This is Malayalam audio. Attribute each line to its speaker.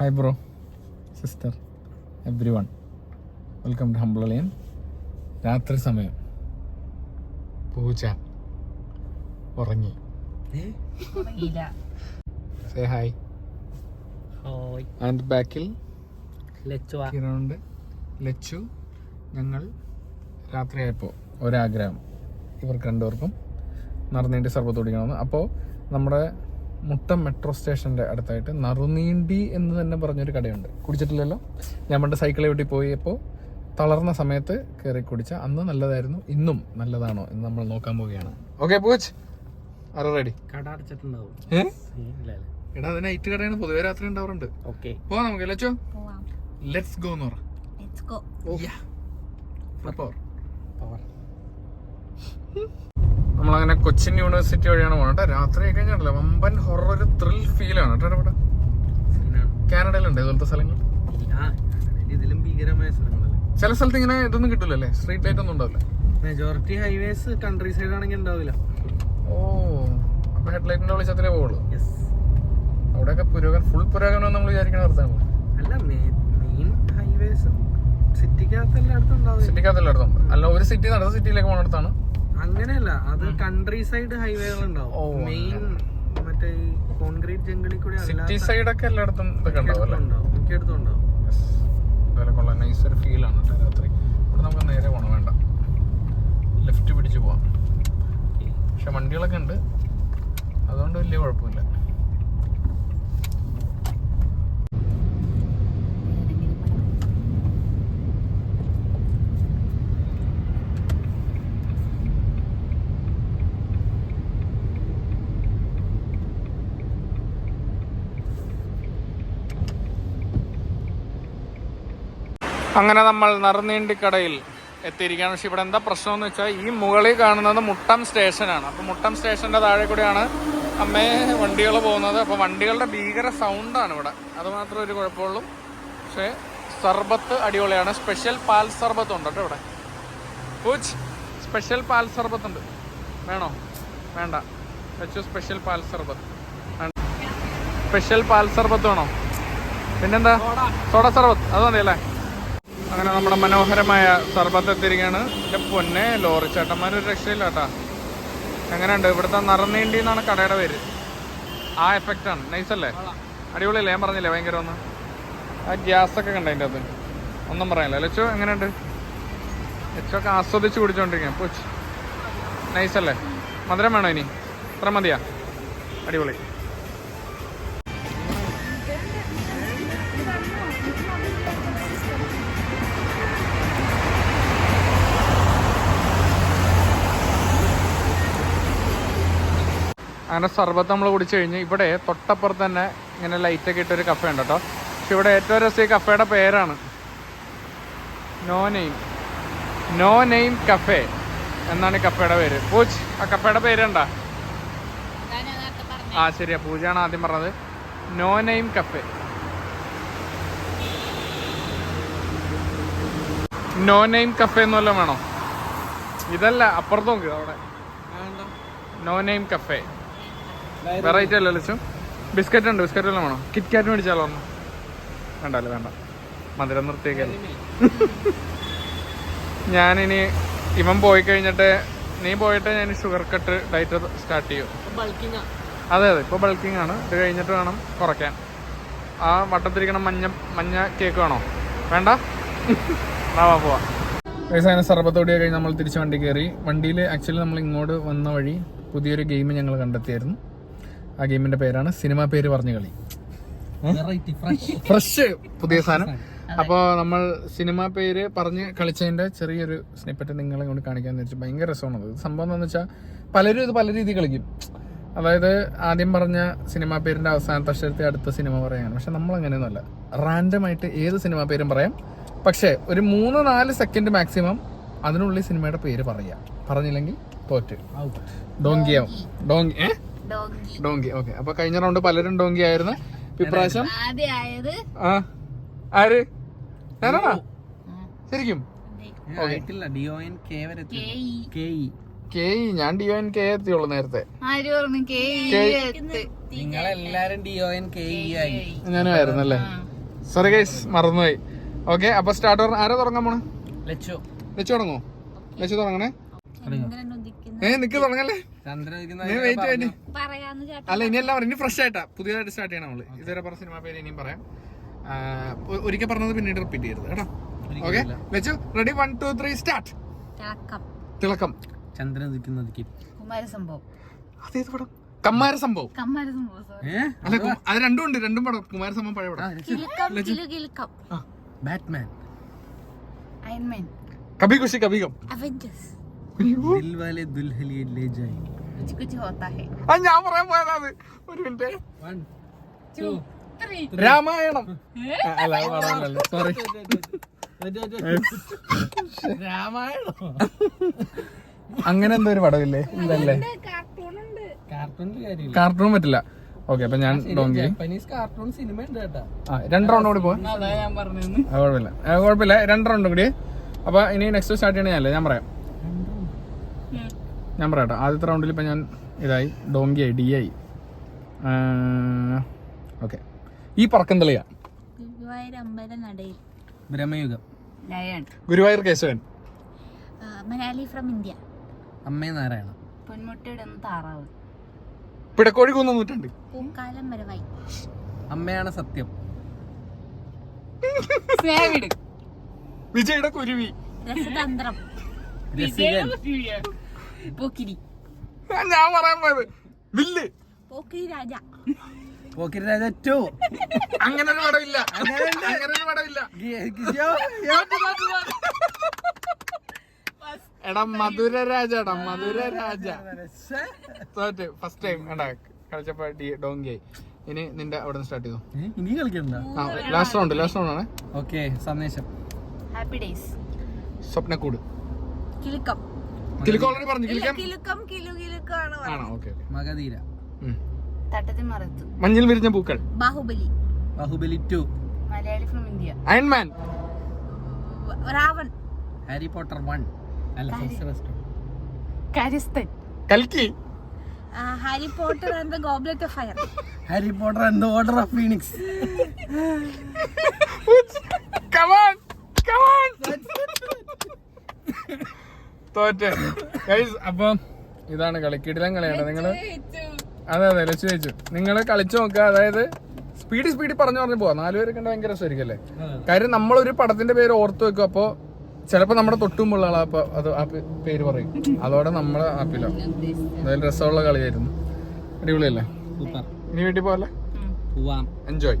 Speaker 1: Hi bro sister everyone welcome to ഹംബ്ലളിയൻ രാത്രി സമയം. പൂച്ച ഉറങ്ങി. സേ ഹായ്
Speaker 2: ഹായ്
Speaker 1: ആൻഡ് ബാക്കിൽ കിരണുണ്ട് ലച്ചു ഞങ്ങൾ രാത്രിയായപ്പോൾ ഒരാഗ്രഹം. ഇവർക്ക് രണ്ടുപേർക്കും നടന്നേണ്ടി സർബത്ത് കുടിക്കണമെന്ന് അപ്പോൾ നമ്മുടെ മുട്ടം മെട്രോ സ്റ്റേഷന്റെ അടുത്തായിട്ട് നറുനീണ്ടി എന്ന് തന്നെ പറഞ്ഞൊരു കടയുണ്ട്. കുടിച്ചിട്ടില്ലല്ലോ? ഞാൻ പണ്ട് സൈക്കിളെ വീട്ടിൽ പോയപ്പോൾ തളർന്ന സമയത്ത് കയറി കുടിച്ച. അന്ന് നല്ലതായിരുന്നു ഇന്നും നല്ലതാണോ എന്ന് നമ്മൾ നോക്കാൻ പോവുകയാണ്. ഓക്കെ പൂച്ച് ആരോ റെഡി
Speaker 2: കട അടച്ചിട്ടുണ്ടാവും.
Speaker 1: ഏ?
Speaker 2: ഇല്ല
Speaker 1: എടാ അത് നൈറ്റ് കടയാണ്. പൊതുവെ രാത്രി ഉണ്ടാവാറുണ്ട്.
Speaker 2: ഓക്കെ
Speaker 1: പോവാം നമുക്ക് ലച്ചോ ലെറ്റ്സ് ഗോ എന്ന് പറ.
Speaker 2: പവർ
Speaker 1: നമ്മളങ്ങനെ കൊച്ചിൻ യൂണിവേഴ്സിറ്റി വഴിയാണ് പോകുന്നത് രാത്രി കഴിഞ്ഞാൽ വമ്പൻ ഹൊറർ ത്രിൽ ഫീൽ ആണ്. കേട്ടോ ഇവിടെ. കാനഡയിലുണ്ട് ഇതുപോലത്തെ സ്ഥലങ്ങൾ.
Speaker 2: ഇതിലും ഭീകരമായ സ്ഥലങ്ങളല്ലേ?
Speaker 1: ചില സ്ഥലത്ത് ഇങ്ങനെ ഇതൊന്നും കിട്ടില്ലല്ലേ സ്ട്രീറ്റ് ലൈറ്റ് ഒന്നും ഉണ്ടാവില്ല.
Speaker 2: മെജോറിറ്റി ഹൈവേസ് കൺട്രി സൈഡ് ആണെങ്കിൽ ഉണ്ടാവില്ല.
Speaker 1: ഓ അപ്പൊ ഹെഡ്ലൈറ്റിന്റെ വെളിച്ചത്തിലേ പോകുള്ളൂ അവിടെയൊക്കെ പുരോഗമനം ഫുൾ പുരോഗമനം നമ്മൾ വിചാരിക്കണ നിർത്താണല്ലോ
Speaker 2: അല്ല മെയിൻ ഹൈവേസ് സിറ്റിക്കകത്ത് എല്ലായിടത്തും ഉണ്ടാവില്ല.
Speaker 1: സിറ്റിക്കകത്തല്ല അടുത്തുണ്ട് അല്ല ഒരു സിറ്റി അടുത്ത സിറ്റിയിലേക്ക് പോകുന്നിടത്താണ്
Speaker 2: അങ്ങനെയല്ല അത് കൺട്രി സൈഡ് ഹൈവേകൾ ഉണ്ടാവും. മെയിൻ മറ്റേ കോൺക്രീറ്റ് ജംഗിളിൽ കൂടി
Speaker 1: സിറ്റി സൈഡ് ഒക്കെ എല്ലായിടത്തും ഇതൊക്കെ ഉണ്ടാവും
Speaker 2: മിക്കയിടത്തും ഉണ്ടാവും
Speaker 1: കൊള്ളാം. ഒരു ഫീൽ ആണ് കേട്ടോ രാത്രി. ഇവിടെ നമുക്ക് നേരെ പോകണം വേണ്ട. ലെഫ്റ്റ് പിടിച്ച് പോവാം. പക്ഷെ വണ്ടികളൊക്കെ ഉണ്ട്. അതുകൊണ്ട് വലിയ കുഴപ്പമില്ല. അങ്ങനെ നമ്മൾ നറുനീണ്ടിക്കടയിൽ എത്തിയിരിക്കുകയാണ്. പക്ഷെ ഇവിടെ എന്താ പ്രശ്നം എന്ന് വെച്ചാൽ ഈ മുകളിൽ കാണുന്നത് മുട്ടം സ്റ്റേഷനാണ്. അപ്പോൾ മുട്ടം സ്റ്റേഷന്റെ താഴെ കൂടിയാണ് അമ്മേ വണ്ടികൾ പോകുന്നത്. അപ്പോൾ വണ്ടികളുടെ ഭീകര സൗണ്ടാണ് ഇവിടെ. അതുമാത്രം ഒരു കുഴപ്പമുള്ളൂ. പക്ഷേ സർബത്ത് അടിപൊളിയാണ്. സ്പെഷ്യൽ പാൽ സർബത്ത് ഉണ്ട് കേട്ടോ ഇവിടെ. പൂച്ച് സ്പെഷ്യൽ പാൽ സർബത്ത് ഉണ്ട്. വേണോ? വേണ്ട. വെച്ചു സ്പെഷ്യൽ പാൽ സർബത്ത്. സ്പെഷ്യൽ പാൽ സർബത്ത് വേണോ? പിന്നെന്താ? സോഡ. സർബത്ത്. അത് മതി അല്ലേ അങ്ങനെ നമ്മുടെ മനോഹരമായ സർബത്ത് എത്തിയിരിക്കുകയാണ് എന്റെ പൊന്നെ ലോറി ചേട്ടന്മാർ ഒരു രക്ഷയില്ല കേട്ടാ എങ്ങനെയുണ്ട്? ഇവിടുത്തെ നിറനീണ്ടി എന്നാണ് കടയുടെ പേര്. ആ എഫക്റ്റ് ആണ്. നൈസ് അല്ലേ? അടിപൊളിയല്ലേ? ഞാൻ പറഞ്ഞില്ലേ ഭയങ്കര ഒന്ന്? ആ ഗ്യാസ് ഒക്കെ കണ്ട അതിന്റെ അത് ഒന്നും പറയാനില്ല. ലച്ചോ എങ്ങനെയുണ്ട്? ലച്ചൊക്കെ ആസ്വദിച്ച് കുടിച്ചോണ്ടിരിക്കാം പൂച്ച് നൈസല്ലേ മധുരം വേണോ ഇനി? ഇത്ര മതിയാ? അടിപൊളി. അങ്ങനെ സർബത്ത് നമ്മൾ കുടിച്ചു കഴിഞ്ഞ് ഇവിടെ തൊട്ടപ്പുറത്ത് തന്നെ ഇങ്ങനെ ലൈറ്റൊക്കെ ഇട്ടൊരു കഫേ ഉണ്ട് കേട്ടോ. പക്ഷെ ഇവിടെ ഏറ്റവും രസം ഈ കഫേയുടെ പേരാണ്. No name no name cafe എന്നാണ് ഈ കഫേയുടെ പേര്. പൂജ് ആ കഫേയുടെ പേര് എന്താ? ആ ശരിയാ. പൂജയാണ് ആദ്യം പറഞ്ഞത്. No name cafe no name cafe എന്ന് വല്ലതും വേണോ? ഇതല്ല അപ്പുറത്ത് നോക്കുക അവിടെ. നോ നെയിം കഫേ വെറൈറ്റി അല്ല ലക്ഷം ബിസ്ക്കറ്റ് ഉണ്ട് ബിസ്ക്കറ്റ് എല്ലാം വേണോ? കിറ്റ് കാറ്റ് മേടിച്ചാലോ ഒന്ന് വേണ്ടല്ലേ വേണ്ട. മധുരം നിർത്തിയേക്കല്ലേ ഞാനിനി ഇവൻ പോയി കഴിഞ്ഞിട്ട് നീ പോയിട്ട് ഞാൻ ഷുഗർ കട്ട് ഡയറ്റ് സ്റ്റാർട്ട് ചെയ്യും. അതെ അതെ ഇപ്പോൾ ബൾക്കിംഗ് ആണ്. ഇത് കഴിഞ്ഞിട്ട് വേണം കുറയ്ക്കാൻ. ആ വട്ടത്തിരിക്കണം മഞ്ഞ മഞ്ഞ കേക്ക് വേണോ? വേണ്ട? വാ പോവാ. അങ്ങനെ സർബത്തോടിയ കഴിഞ്ഞ് നമ്മൾ തിരിച്ച് വണ്ടി കയറി. വണ്ടിയിൽ ആക്ച്വലി നമ്മൾ ഇങ്ങോട്ട് വന്ന വഴി പുതിയൊരു ഗെയിം ഞങ്ങൾ കണ്ടെത്തിയായിരുന്നു. ആ ഗെയിമിന്റെ പേരാണ് സിനിമ പേര് പറഞ്ഞ കളി.
Speaker 2: വെറൈറ്റി ഫ്രഷ്
Speaker 1: ഫ്രഷ് പുതിയ സാധനം. അപ്പോൾ നമ്മൾ സിനിമ പേര് പറഞ്ഞ് കളിച്ചതിന്റെ ചെറിയൊരു സ്നിപ്പറ്റ് നിങ്ങളെ കൊണ്ട് കാണിക്കാന്ന് വെച്ചാൽ ഭയങ്കര രസമാണ് അത്. സംഭവം എന്താണെന്ന് വെച്ചാൽ പലരും ഇത് പല രീതിയിൽ കളിക്കും. അതായത് ആദ്യം പറഞ്ഞ സിനിമ പേരിന്റെ അവസാനത്തെ അക്ഷരത്തെ അടുത്ത സിനിമ പറയാണ് പക്ഷെ നമ്മൾ അങ്ങനെയൊന്നുമല്ല റാൻഡം ആയിട്ട് ഏത് സിനിമ പേരും പറയാം. പക്ഷേ ഒരു മൂന്ന് നാല് സെക്കൻഡ് മാക്സിമം അതിനുള്ളിൽ സിനിമയുടെ പേര് പറയുക. പറഞ്ഞില്ലെങ്കിൽ തോറ്റ്. ഡോങ്കിയാവും ഡോങ്കി ഏ?
Speaker 3: ഡോങ്കി.
Speaker 1: ഓക്കെ. അപ്പൊ കഴിഞ്ഞ റൗണ്ട് പലരും ഡോങ്കി ആയിരുന്നു. ഇപ്രാവശ്യം? ആര്? ഞാനാണോ? ശരിക്കും?
Speaker 2: ഡിഒ എൻ കെ വരെ
Speaker 3: കെ ഇ
Speaker 2: കെ
Speaker 1: കെ ഞാൻ ഡി എൻ കെ എത്തിയുള്ളൂ നേരത്തെ.
Speaker 3: ആര് പറഞ്ഞു? കെ ഇ
Speaker 2: നിങ്ങളെല്ലാരും D O N K E ആയി.
Speaker 1: ഞാനും ആയിരുന്നു അല്ലേ സോറി ഗൈസ് മറന്നുപോയി. ഓക്കെ അപ്പൊ സ്റ്റാർട്ട് പറഞ്ഞ ആരാ തുടങ്ങാൻ പോണേ?
Speaker 2: ലച്ചു.
Speaker 1: ലച്ചു തുടങ്ങോ ലച്ചു തുടങ്ങണേ? ഏ നിക്ക് തുടങ്ങല്ലേ? അല്ല ഇനി എല്ലാം ഇനി ഫ്രഷ് ആയിട്ടാ. പുതിയതായിട്ട് സ്റ്റാർട്ട് ചെയ്യണം നമ്മൾ ഇതുവരെ പറഞ്ഞ സിനിമ പേര് ഇനിയും പറയാം. ഒരിക്കൽ പറഞ്ഞത് പിന്നീട് റിപ്പീറ്റ് ചെയ്യരുത് കേട്ടോ. Okay Lachu ready one two three start
Speaker 3: തിളക്കം.
Speaker 2: ചന്ദ്രൻ ഉദിക്കുന്നത്
Speaker 3: കുമാരസംഭവം
Speaker 1: അതേത് പടം? കമ്മാര സംഭവം. അല്ല അത്. രണ്ടും ഉണ്ട് രണ്ടും പടം. കുമാര സംഭവം പഴയ പടം.
Speaker 2: Batman.
Speaker 3: Iron Man
Speaker 1: Kabhi Khushi Kabhi Gham
Speaker 3: Avengers
Speaker 2: Dilwale Dulhania Le ജായി.
Speaker 3: Kuch Kuch Hota Hai
Speaker 1: ആ ഞാൻ പറയാൻ പോയതാണ്. ഒരു minute.
Speaker 2: One two
Speaker 3: three
Speaker 1: Ramayanam. ആ, അല്ല അത് പടമല്ലല്ലോ സോറി
Speaker 2: രാമായണോ.
Speaker 1: അങ്ങനെ എന്തോ ഒരു പടമില്ലേ? ഇല്ലല്ലേ
Speaker 3: കാർട്ടൂൺ ഉണ്ട്.
Speaker 2: കാർട്ടൂണിന്റെ കാര്യമില്ല.
Speaker 1: കാർട്ടൂൺ പറ്റില്ല. ഓക്കെ അപ്പൊ ഞാൻ ഡോങ്കി
Speaker 2: ജാപ്പനീസ് കാർട്ടൂൺ സിനിമ ഉണ്ട് കേട്ടാ.
Speaker 1: ആ രണ്ട് റൗണ്ട് കൂടി പോവാ.
Speaker 2: അതാ ഞാൻ
Speaker 1: കുഴപ്പമില്ല. ആ, കുഴപ്പമില്ല. രണ്ട് റൗണ്ട് കൂടി. അപ്പൊ ഇനി നെക്സ്റ്റ് സ്റ്റാർട്ട് ചെയ്യണേ ഞാൻ പറയാം. ഞാൻ പറയാം കേട്ടോ ആദ്യത്തെ റൗണ്ടിൽ ഇപ്പം ഞാൻ ഇതായി. ഡോങ്കി ആയി ഡി ആയി. ഓക്കെ. ഈ പറക്കം തെളിയാ.
Speaker 2: Bramayugam.
Speaker 1: Guruvayur Keshavan.
Speaker 3: Malayali from India.
Speaker 2: അമ്മേ നാരായണ
Speaker 3: പൊന്മുട്ടയിടുന്ന താറാവ്.
Speaker 1: പിടക്കോഴി കുന്ന നൂറ്റുണ്ട്.
Speaker 3: പൂക്കാലം വൈ.
Speaker 2: അമ്മയാണ് സത്യം.
Speaker 1: വിജയുടെ കുരുവി.
Speaker 3: രസതന്ത്രം. പോക്കിരി.
Speaker 1: ആ, ഞാൻ പറയാൻ പോയത് വില്ല്.
Speaker 3: പോക്കിരി രാജ.
Speaker 2: പോക്കിരി രാജ ടു
Speaker 1: അങ്ങനെ ഒരു പടമില്ല അങ്ങനെ ഒരു പടമില്ല എടാ മധുര രാജ എടാ മധുര രാജ. തോറ്റ് ഫസ്റ്റ് ടൈം എടാ കളിച്ചപ്പോ ഡോങ്കിയായി. ഡോങ്കി ഇനി നിന്റെ അവിടെ നിന്ന് സ്റ്റാർട്ട് ചെയ്തു
Speaker 2: ഇനി കളിക്കണ്ട.
Speaker 1: ആ ലാസ്റ്റ് റൗണ്ട് ലാസ്റ്റ് റൗണ്ട് ആണ്.
Speaker 2: Okay Sandesham.
Speaker 3: Happy days
Speaker 1: Swapnakkoodu.
Speaker 3: Kilukkam.
Speaker 1: കിലുക്ക് already പറഞ്ഞു. കിലിക്കാം?
Speaker 3: കിലുക്കം കിലു കിലുക്കാണ്
Speaker 1: ആണോ? ഓക്കെ
Speaker 2: മഗധീര
Speaker 3: തട്ടത്തിൽ മറത്തു.
Speaker 1: മഞ്ഞിൽ വിരിഞ്ഞ പൂക്കൾ.
Speaker 3: Baahubali.
Speaker 2: Baahubali two.
Speaker 3: Malayali from India
Speaker 1: Iron Man
Speaker 3: Raavan.
Speaker 2: Harry Potter one അല്ല
Speaker 3: കരിസ്തൻ
Speaker 1: കൽക്കി.
Speaker 3: Harry Potter and the goblet of fire
Speaker 2: Harry Potter and order of phoenix
Speaker 1: തോറ്റ്. ഗൈസ് അപ്പം ഇതാണ് കളി കിടിലം കളിയാണ് നിങ്ങൾ അതെ അതെ ലക്ഷ്യ ചോദിച്ചു നിങ്ങൾ കളിച്ചു നോക്കുക. അതായത് സ്പീഡ് സ്പീഡിൽ പറഞ്ഞു പറഞ്ഞു പോവാ. നാലുപേരൊക്കെ ഉണ്ട് ഭയങ്കര രസമായിരിക്കും അല്ലേ? കാര്യം നമ്മളൊരു പടത്തിന്റെ പേര് ഓർത്ത് വെക്കും. അപ്പോ ചിലപ്പോ നമ്മുടെ തൊട്ടുമുള്ള ആളാ. അപ്പൊ അത് ആ പേര് പറയും. അതോടെ നമ്മൾ ആപ്പില്ല എന്തായാലും രസമുള്ള കളിയായിരുന്നു. അടിപൊളിയല്ലേ?
Speaker 2: സൂപ്പർ.
Speaker 1: ഇനി വീട്ടിൽ പോവല്ലേ?
Speaker 2: പോവാം.
Speaker 1: എൻജോയ്